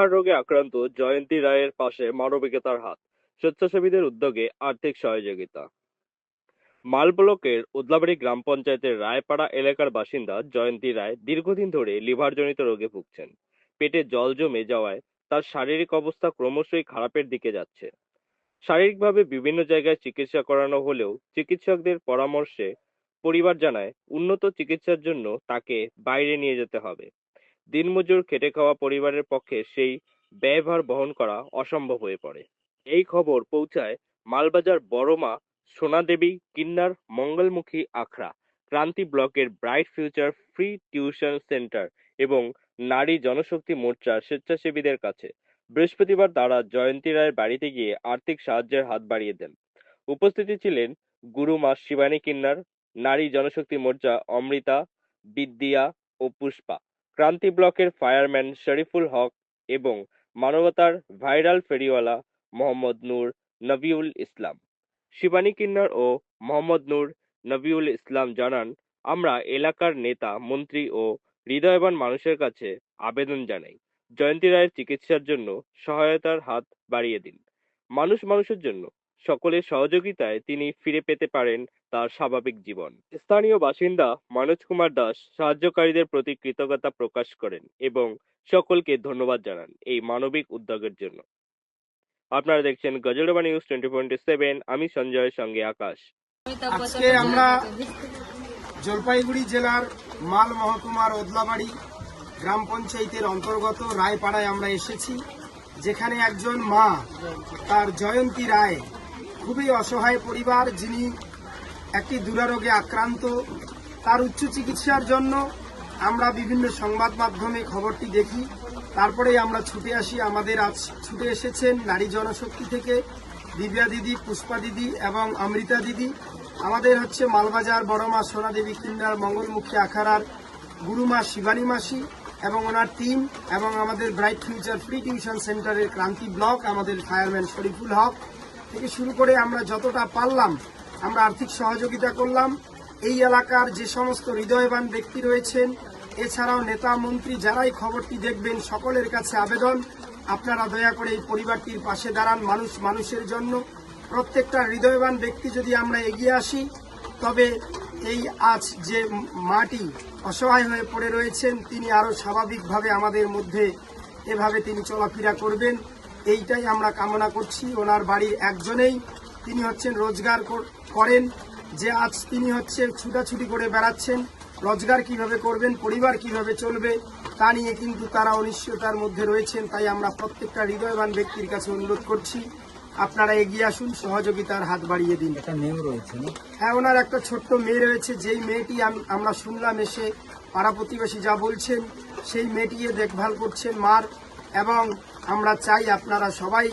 Liver রোগে আক্রান্ত জয়ন্তী রায়ের পাশে মানবিকতার হাত, স্বেচ্ছাসেবীদের উদ্যোগে আর্থিক সহযোগিতা। মাল ব্লকের উদলাবাড়ি গ্রাম পঞ্চায়েতের রায়পাড়া এলাকার বাসিন্দা জয়ন্তী রায় দীর্ঘদিন ধরে লিভারজনিত রোগে ভুগছেন। পেটে জল জমে যাওয়ায় তার শারীরিক অবস্থা ক্রমশই খারাপের দিকে যাচ্ছে। শারীরিকভাবে বিভিন্ন জায়গায় চিকিৎসা করানো হলেও চিকিৎসকদের পরামর্শে পরিবার জানায়, উন্নত চিকিৎসার জন্য তাকে বাইরে নিয়ে যেতে হবে। দিনমজুর খেটে খাওয়া পরিবারের পক্ষে সেই ব্যয়ভার বহন করা অসম্ভব হয়ে পড়ে। এই খবর পৌঁছায় মালবাজার বড়মা সোনাদেবী কিন্নার মঙ্গলমুখী আখড়া, ক্রান্তি ব্লকের bright future free tuition centre এবং নারী জনশক্তি মোর্চার স্বেচ্ছাসেবীদের কাছে। বৃহস্পতিবার তারা জয়ন্তী রায়ের বাড়িতে গিয়ে আর্থিক সাহায্যের হাত বাড়িয়ে দেন। উপস্থিতি ছিলেন গুরুমা শিবানী কিন্নার, নারী জনশক্তি মোর্চা অমৃতা, বিদ্যা ও পুষ্পা। ক্রান্তি ব্লকের ফায়ারম্যান শরীফুল হক এবং মানবতার ভাইরাল ফেরিওয়ালা মোহাম্মদ নূর নবিউল ইসলাম। শিবানী কিন্নার ও মোহাম্মদ নূর নবিউল ইসলাম জানান, আমরা এলাকার নেতা, মন্ত্রী ও হৃদয়বান মানুষের কাছে আবেদন জানাই। জয়ন্তী রায়ের চিকিৎসার জন্য সহায়তার হাত বাড়িয়ে দিন। মানুষ মানুষের জন্য সকলের সহযোগিতায় তিনি ফিরে পেতে পারেন তার স্বাভাবিক জীবন। স্থানীয় বাসিন্দা মনোজ কুমার দাস সাহায্যকারীদের প্রতি কৃতজ্ঞতা প্রকাশ করেন এবং সকলকে ধন্যবাদ জানান এই মানবিক উদ্যোগের জন্য। আপনারা দেখছেন Gajoldoba news twenty twenty seven, আমি সঞ্জয়ের সঙ্গে আকাশ। আজকে আমরা জলপাইগুড়ি জেলার মাল মহকুমার ওদলাবাড়ি গ্রাম পঞ্চায়েতের অন্তর্গত রায়পাড়ায় আমরা এসেছি, যেখানে একজন মা তার জয়ন্তী রায় খুবই অসহায় পরিবার যিনি একটি দুরারোগে আক্রান্ত, তার উচ্চ চিকিৎসার জন্য আমরা বিভিন্ন সংবাদ মাধ্যমে খবরটি দেখি। তারপরেই আমরা ছুটে আসি। আমাদের আজ ছুটে এসেছেন নারী জনশক্তি থেকে দিব্যা দিদি, পুষ্পা দিদি এবং অমৃতা দিদি। আমাদের হচ্ছে মালবাজার বড়মা সোনাদেবী কিন্নার মঙ্গলমুখী আখাড়ার গুরুমা শিবানী মাসি এবং ওনার টিম এবং আমাদের ব্রাইট ফিউচার ফ্রি টিউশন সেন্টারের ক্রান্তি ব্লক, আমাদের ফায়ারম্যান শরীফুল হক। থেকে শুরু করে আমরা যতটা পারলাম, আমরা আর্থিক সহযোগিতা করলাম। এই এলাকার যে সমস্ত হৃদয়বান ব্যক্তি রয়েছেন, এছাড়াও নেতা, মন্ত্রী যারাই খবরটি দেখবেন, সকলের কাছে আবেদন। আপনারা দয়া করে এই পরিবারটির পাশে দাঁড়ান মানুষ মানুষের জন্য। প্রত্যেকটা হৃদয়বান ব্যক্তি যদি আমরা এগিয়ে আসি, তবে এই আজ যে মাটি অসহায় হয়ে পড়ে রয়েছেন, তিনি আরও স্বাভাবিকভাবে আমাদের মধ্যে এভাবে তিনি চলাফেরা করবেন। এইটাই আমরা কামনা করছি। ওনার বাড়ির একজনেই তিনি হচ্ছেন রোজগার করেন। যে আজ তিনি হচ্ছে ছুটাছুটি করে বেড়াচ্ছেন রোজগার কীভাবে করবেন পরিবার কীভাবে চলবে তা নিয়ে কিন্তু তারা অনিশ্চয়তার মধ্যে রয়েছেন তাই আমরা প্রত্যেকটা হৃদয়বান ব্যক্তির কাছে অনুরোধ করছি আপনারা এগিয়ে আসুন সহযোগিতার হাত বাড়িয়ে দিন। একটা মেয়েও রয়েছে হ্যাঁ ওনার একটা ছোট্ট মেয়ে রয়েছে যেই মেয়েটি আমরা শুনলাম এসে পাড়া প্রতিবেশী যা বলছেন সেই মেয়েটিকে দেখভাল করছেন মার এবং আমরা চাই আপনারা সবাই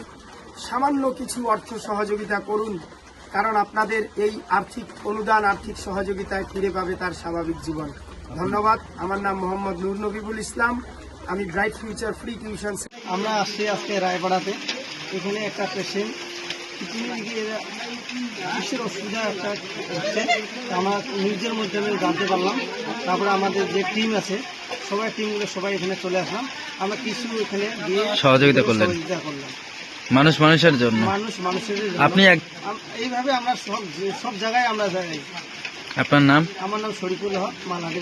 সামান্য কিছু অর্থ সহযোগিতা করুন, কারণ আপনাদের এই আর্থিক অনুদান, আর্থিক সহযোগিতায় ফিরে পাবে তার স্বাভাবিক জীবন। ধন্যবাদ। আমার নাম মোহাম্মদ নূর নবিবুল ইসলাম। আমি ব্রাইট ফিউচার ফ্রি টিউশন আমরা আসছি আজকে রায়পাড়াতে। এখানে একটা পেশেন্ট কিসের অসুবিধা একটা হচ্ছে, আমরা নিউজের আমি জানতে পারলাম। তারপরে আমাদের যে টিম আছে সবাই টিমগুলো সবাই এখানে চলে আসলাম। আমরা কিছু এখানে দিয়ে সহযোগিতা করলেন। সহযোগিতা করলাম। মানুষ মানুষের জন্য। মানুষ মানুষের জন্য। আপনি এক এইভাবে আমরা সব সব জায়গায় আমরা যাই। আপনার নাম? আমার নাম শরীফুল হক মালাদি